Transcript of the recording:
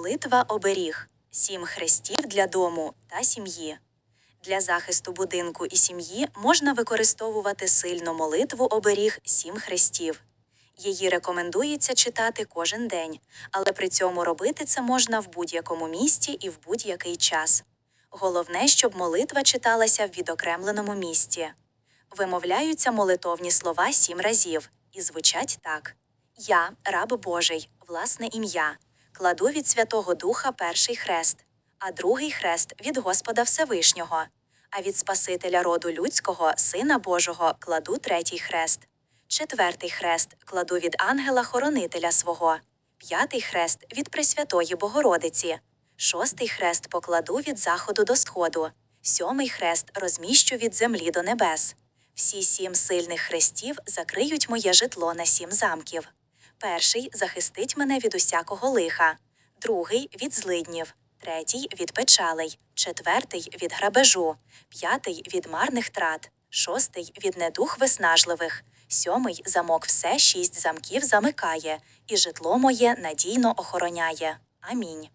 Молитва оберіг сім хрестів для дому та сім'ї. Для захисту будинку і сім'ї можна використовувати сильну молитву оберіг сім хрестів. Її рекомендується читати кожен день, але при цьому робити це можна в будь-якому місці і в будь-який час. Головне, щоб молитва читалася в відокремленому місці. Вимовляються молитовні слова сім разів і звучать так: Я, раб Божий, власне ім'я, кладу від Святого Духа перший хрест, а другий хрест від Господа Всевишнього, а від Спасителя роду людського, Сина Божого, кладу третій хрест, четвертий хрест кладу від ангела-хоронителя свого, п'ятий хрест від Пресвятої Богородиці, шостий хрест покладу від заходу до сходу, сьомий хрест розміщу від землі до небес. Всі сім сильних хрестів закриють моє житло на сім замків. Перший захистить мене від усякого лиха, другий від злиднів, третій від печалей, четвертий від грабежу, п'ятий від марних трат, шостий від недух виснажливих, сьомий замок все шість замків замикає, і житло моє надійно охороняє. Амінь.